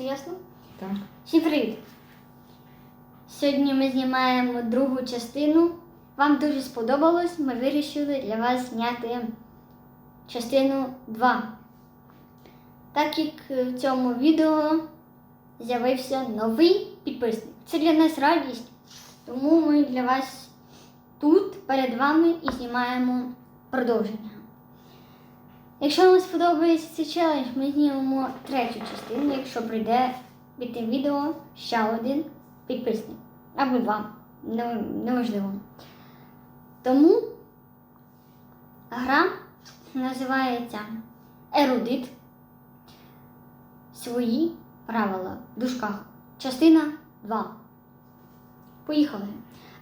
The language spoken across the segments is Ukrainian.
Все ясно? Так. Всім привіт! Сьогодні ми знімаємо другу частину. Вам дуже сподобалось. Ми вирішили для вас зняти частину 2. Так як в цьому відео з'явився новий підписник. Це для нас радість. Тому ми для вас тут перед вами і знімаємо продовження. Якщо вам сподобається цей челендж, ми знімемо третю частину, якщо прийде під тим відео ще один підписник. Або два. Не- Неважливо. Тому гра називається Ерудит. Свої правила в дужках. Частина 2. Поїхали.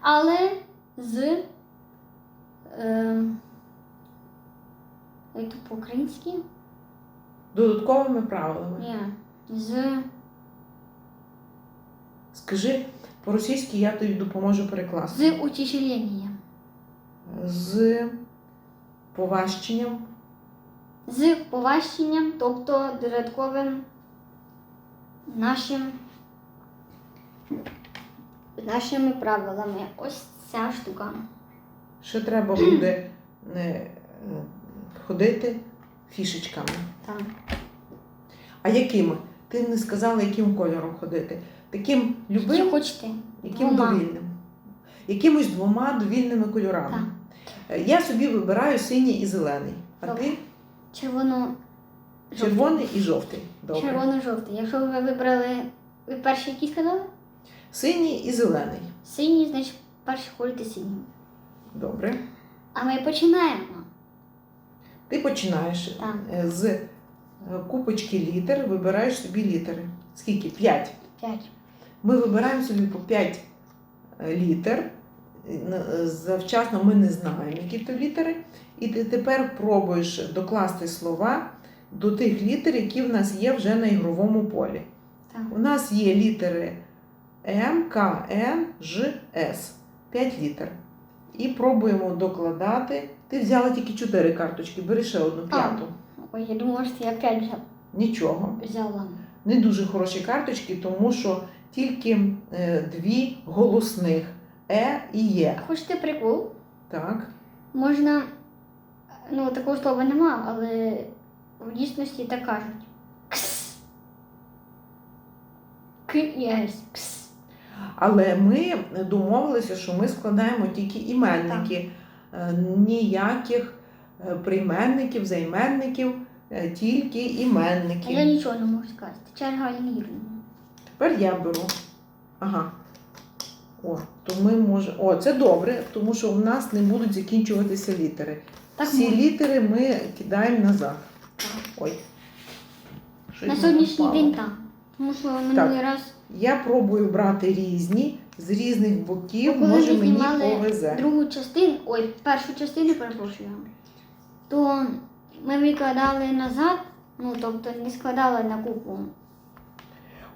Але з. Е, як то по-українськи? Додатковими правилами. Ні. З. Скажи по-російськи, я тобі допоможу перекласти. З перекласти. З поважченням. З поважченням, тобто додатковим нашим, нашими правилами. Ось ця штука. Ще треба буде е, ходити фішечками. Так. А якими? Ти не сказала, яким кольором ходити. Таким любим, хочете? яким Двома. довільним. Якимось двома довільними кольорами. Так. Я собі вибираю синій і зелений. А Добре. ти Червоно. червоний і жовтий. Добре. Червоно-жовтий. Якщо ви вибрали. Ви перший який сказали? Синій і зелений. Синій, значить перший ходите синім. Добре. А ми починаємо. Ти починаєш Так. е, з е, купочки літер, вибираєш собі літери. Скільки? П'ять. П'ять. Ми вибираємо собі по 5 літер. Е, Завчасно ми не знаємо, які то літери. І ти тепер пробуєш докласти слова до тих літер, які в нас є вже на ігровому полі. Так. У нас є літери М, К, Н, Ж, С. 5 літер. І пробуємо докладати. Ти взяла тільки 4 карточки, бери ще одну п'яту. Ой, я думала, що я п'ять взяла. Нічого. взяла. не дуже хороші карточки, тому що тільки е, дві голосних Е і Є. Хочете прикол? Так. Можна, ну такого слова нема, але в дійсності так кажуть. Кс. К і С. Кс. Але ми домовилися, що ми складаємо тільки іменники, ніяких е, прийменників, займенників, е, тільки А я нічого не можу сказати. Черга Ірина. Тепер я беру. Ага. О, то ми можемо. О, це добре, тому що у нас не будуть закінчуватися літери. Так Всі можна. літери ми кидаємо назад. Так. Ой. Щось На сьогоднішній впало. день так. Тому що минулий раз, Я пробую брати різні, з різних боків, коли може ми мені знімали повезе. другу частину, ой, першу частину, перепрошую, то ми викладали назад, ну тобто не складали на купу.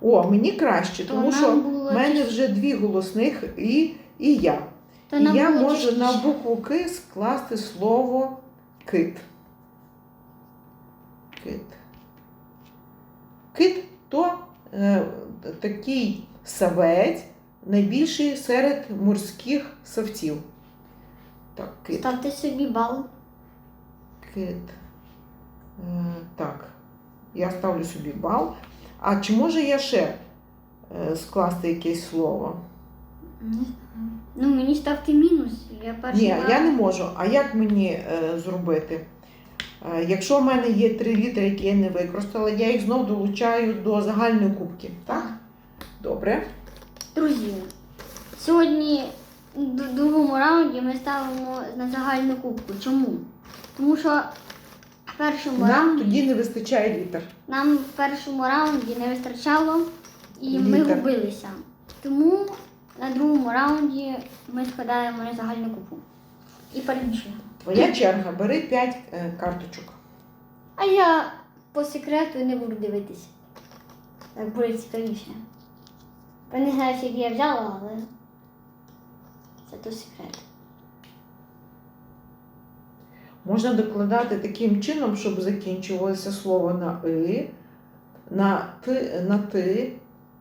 О, мені краще, То тому нам що було в мене вже дві голосних і, і я. То і нам я було можу на букву К скласти слово кит. Кит. Кит то е, такий савець, найбільший серед морських савців. Так, кит. Ставте собі бал. Кит. Е, так, я ставлю собі бал. А чи можу я ще е, скласти якесь слово? Ну, мені ставте мінус. Я перший Ні, раз- я не можу. А як мені е, зробити? Е, якщо в мене є три літери, які я не використала, я їх знов долучаю до загальної кубки. Так? Добре. Друзі, сьогодні в другому раунді ми ставимо на загальну кубку. Чому? Тому що в першому Нам раунді тоді не вистачає літер. нам в першому раунді не вистачало і ми Літер. губилися. Тому на другому раунді ми складаємо на загальну кубку. І перемішуємо. Твоя черга, бери 5 карточок. А я по секрету не буду дивитися. Так буде цікавіше. Я не знаю, скільки я взяла, але це то секрет. Можна докладати таким чином, щоб закінчувалося слово на и, на ти, на ти,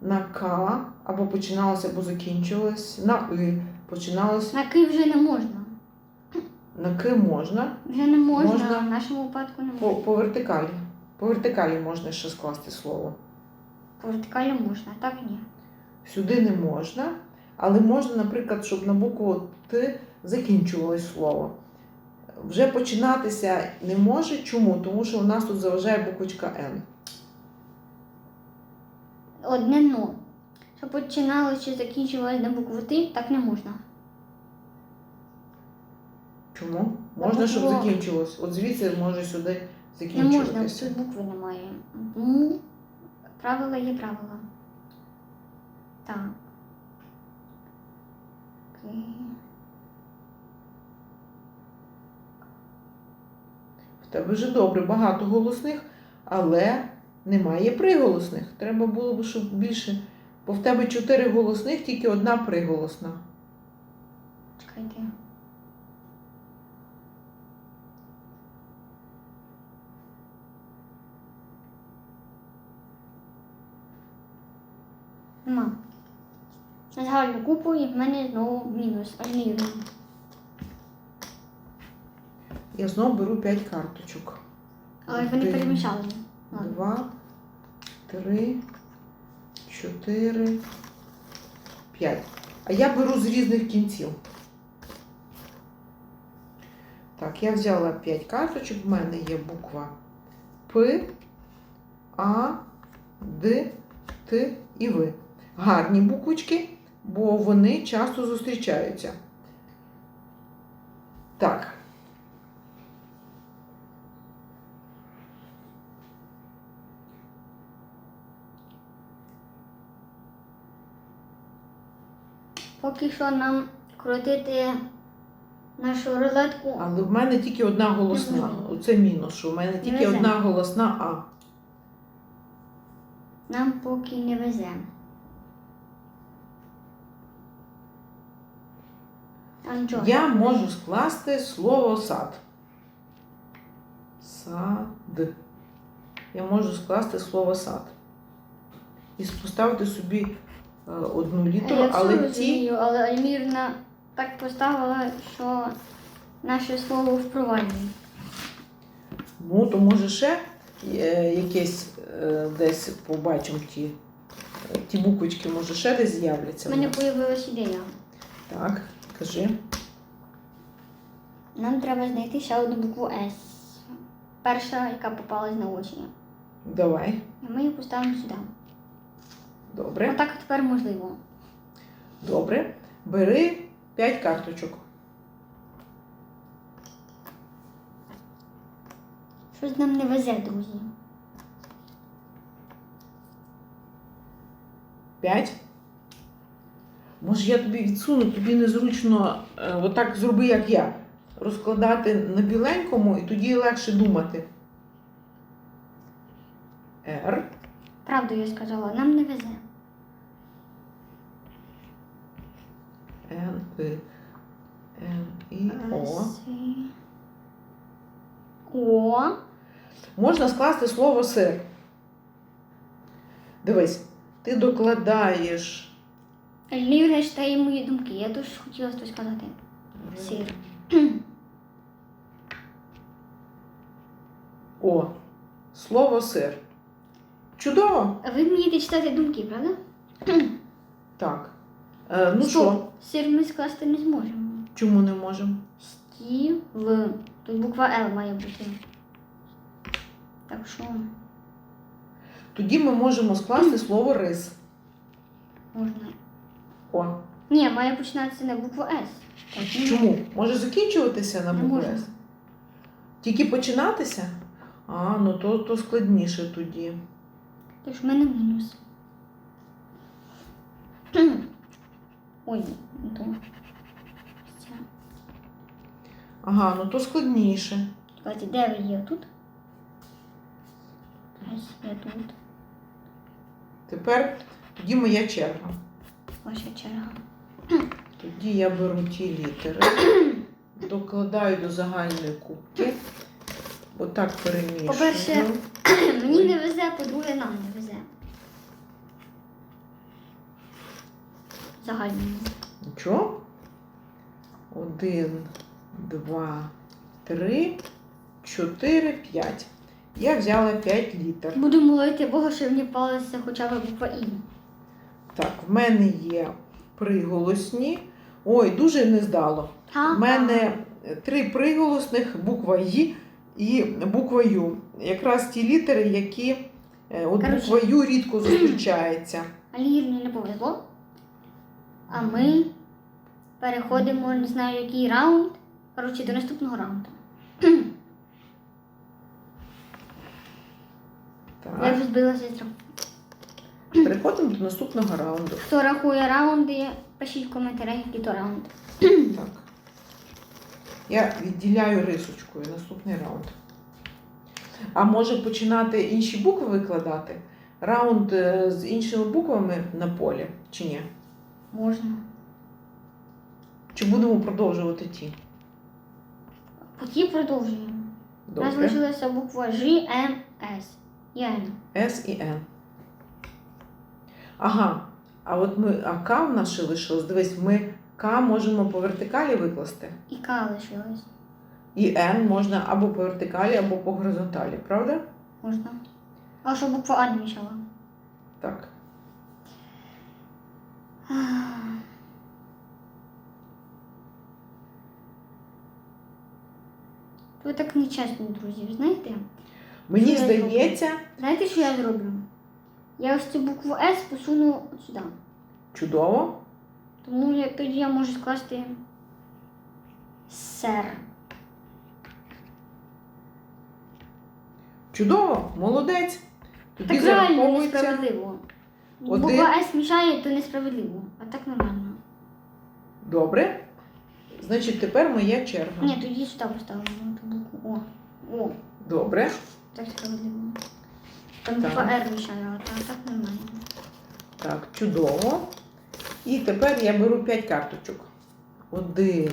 на К, або починалося, або закінчувалось, на И починалось, На Ки вже не можна. на К можна, Вже не можна. Можна. В нашому випадку не можна. по вертикалі. По вертикалі можна ще скласти слово. По вертикалі можна, так ні. Сюди не можна, але можна, наприклад, щоб на букву Т закінчувалось слово. Вже починатися не може. Чому? Тому що у нас тут заважає буквочка Н. Одне но. Щоб починалося чи закінчувалося на букву Т, так не можна. Чому? Можна, щоб закінчилось. От звідси може сюди Не можна, тут букви немає. Тому правила є правила. Так. Окей. В тебе вже добре, багато голосних, але немає приголосних. Треба було б, щоб більше. Бо в тебе чотири голосних, тільки одна приголосна. Чекайте. Нема. На загальну купу і в мене знову мінус. Аж. Я знову беру 5 карточок. Але вони Один, перемішали. Ладно. Два, три, чотири, п'ять. А я беру з різних кінців. Так, я взяла 5 карточок. В мене є буква П, А, Д, Т і В. Гарні буквочки, бо вони часто зустрічаються. Так. Поки що нам крутити нашу рулетку. Але в мене тільки одна голосна. Оце мінус, що в мене тільки одна голосна А. Нам поки не везе. А нічого. Я можу скласти слово сад. Сад. Я можу скласти слово сад. І поставити собі е, одну літеру, я але ті. але Альмірна так поставила, що наше слово в провальні. Ну, то може ще е, якесь е, десь побачимо ті, е, ті буквочки, може ще десь з'являться. У мене з'явилася ідея. Так, кажи. Нам треба знайти ще одну букву С. Перша, яка попалась на очі. Давай. І ми її поставимо сюди. Добре. Отак тепер можливо. Добре. Бери 5 карточок. Щось нам не везе, друзі. 5. Може, я тобі відсуну, тобі незручно е, отак зроби, як я. Розкладати на біленькому і тоді легше думати. Р. Правду я сказала, нам не везе. Н, П, Н, І, О. О. Можна скласти слово сир. Дивись, ти докладаєш. Альмірна читає мої думки. Я дуже хотіла щось сказати. Сир. О, слово сир. Чудово! А ви вмієте читати думки, правда? Так. Е, ну що, Сир ми скласти не зможемо. чому не можемо? Стів. Тут буква Л має бути. Так що Тоді ми можемо скласти слово рис. можна. О, Ні, має починатися на букву С. Так, чому? Може закінчуватися на букву. С? Тільки починатися? А, ну то, то складніше тоді. Тож в мене мінус. Ой, то. Ага, ну то складніше. Чекайте, де ви є? Тут? Ось я тут. Тепер тоді моя черга. Ваша черга. Тоді я беру ті літери, докладаю до загальної кубки. Отак перемішую. По-перше, мені не везе, по-друге, нам не везе. Загально. Нічого? Один, два, три, чотири, п'ять. Я взяла п'ять літер. Буду молити Бога, що мені палася хоча б по І. Так, в мене є приголосні. Ой, дуже не здало. У мене три приголосних буква Й і буква Ю. Якраз ті літери, які е, от буква Ю рідко зустрічається. Алігірні не повезло. А ми переходимо, не знаю, який раунд. Коротше, до наступного раунду. Я вже збилася з. Переходимо до наступного раунду. Хто рахує раунди, пишіть в коментарях, який то раунд. Так. Я відділяю рисочкою наступний раунд. А може починати інші букви викладати? Раунд е, з іншими буквами на полі, чи ні? Можна. Чи будемо продовжувати ті? Поки продовжуємо. У нас Добре. залишилася буква Ж, М, С. І Н. С і Н. Ага. А от ми, а К в нас ще лишилось. Дивись, ми К можемо по вертикалі викласти. І К лишилось. І Н можна або по вертикалі, або по горизонталі, правда? Можна. А що буква А не мішала? Так. Ви так нечесно, друзі, знаєте? Мені Що здається, Знаєте, що я зроблю? Я ось цю букву С посуну от сюди. чудово. Тому я, тоді я можу скласти сер. Чудово, молодець. Тобі Так реально зараховується. несправедливо. Один. Буква С мішає, то несправедливо. А так нормально. Добре. Значить, тепер моя черга. Ні, тоді сюди поставимо ту букву О. О, Добре. так справедливо. Там Так. буква Р мішає, а так, так нормально. Так, чудово. І тепер я беру 5 карточок. Один,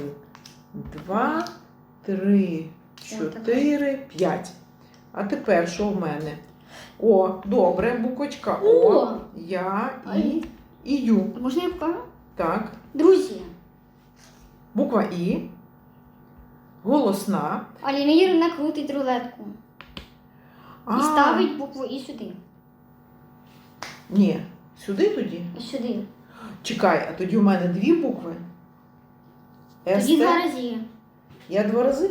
два, три, чотири, п'ять. А тепер що в мене? О, добре, буквочка О, О! я і, Ай. і Ю. Можна я покажу? Так. Друзі, Буква І. Голосна. Аліна накрутить рулетку А, і ставить букву І сюди. Ні, сюди тоді. І сюди. Чекай, а тоді у мене дві букви. Тоді СТ. два рази. Я два рази.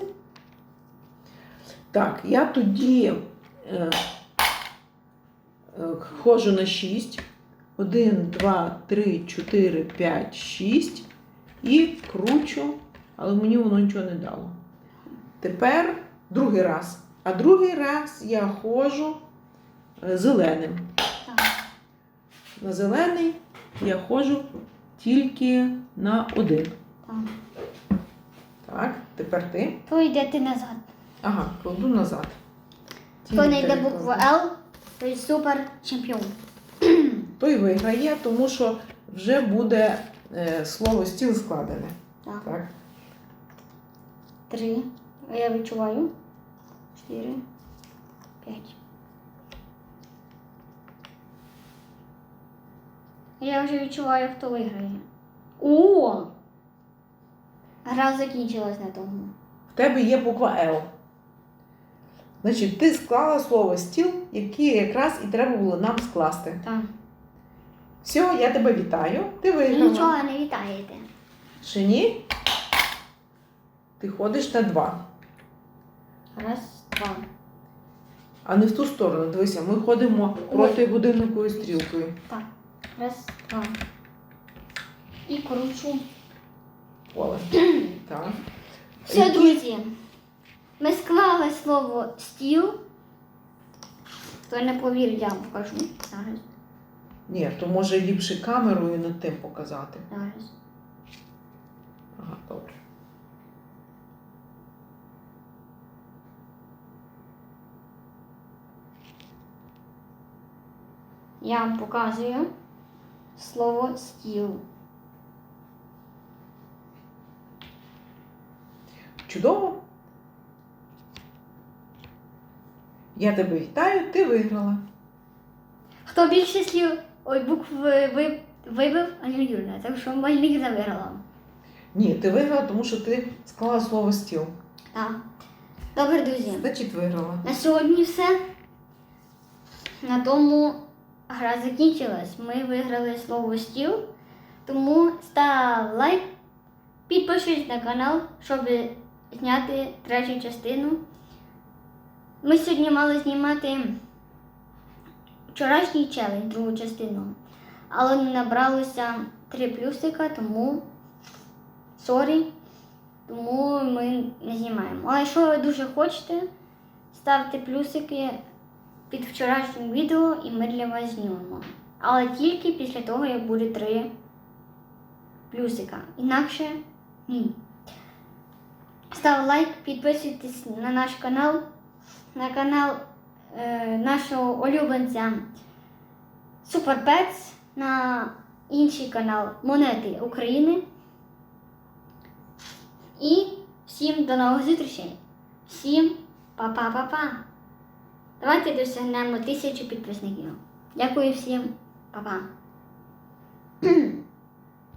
Так, я тоді е, е, ходжу на 6. 1, 2, 3, 4, 5, 6. І кручу, але мені воно нічого не дало. Тепер другий раз. А другий раз я ходжу е, зеленим. На зелений я ходжу тільки на один. Так. Тепер ти. То йдете назад. Ага, кладу назад. Хто знайде літери букву. Л, той супер чемпіон. Той виграє, тому що вже буде е, слово стіл складене. Так. Так. Три. А я відчуваю. Чотири. П'ять. Я вже відчуваю, хто виграє. О! Гра закінчилась на тому. В тебе є буква Л. Значить, ти склала слово стіл, яке якраз і треба було нам скласти. Так. Все, я тебе вітаю. Ти Ви виграла. нічого не вітаєте. Ще ні? Ти ходиш на два. Раз, два. А не в ту сторону. Дивися, ми ходимо проти годинниковою стрілкою. Так. Раз, два. І кручу. Поле. Так. Все, друзі. Ми склали слово стіл. Хто не повірить, я вам покажу. Зараз. Ні, то може ліпше камерою над тим показати. Зараз. Ага, добре. Я вам показую слово стіл. Чудово. Я тебе вітаю, ти виграла. Хто більше слів, ой, букв ви вибив Аня Юрна, так що Мальник виграла. Ні, ти виграла, тому що ти склала слово стіл. Так. Добре, друзі. Значить, виграла. На сьогодні все. На тому гра закінчилась. Ми виграли слово стіл. Тому став лайк, підпишись на канал, щоб зняти третю частину. Ми сьогодні мали знімати вчорашній челендж, другу частину. Але не набралося три плюсика, тому сорі. Тому ми не знімаємо. Але якщо ви дуже хочете, ставте плюсики під вчорашнім відео і ми для вас знімемо. Але тільки після того, як буде три плюсика. Інакше ні. Став лайк, підписуйтесь на наш канал, на канал е, нашого улюбленця Pets, на інший канал Монети України. І всім до нових зустрічей. Всім па-па-па-па. Давайте досягнемо тисячу підписників. Дякую всім, Па-па.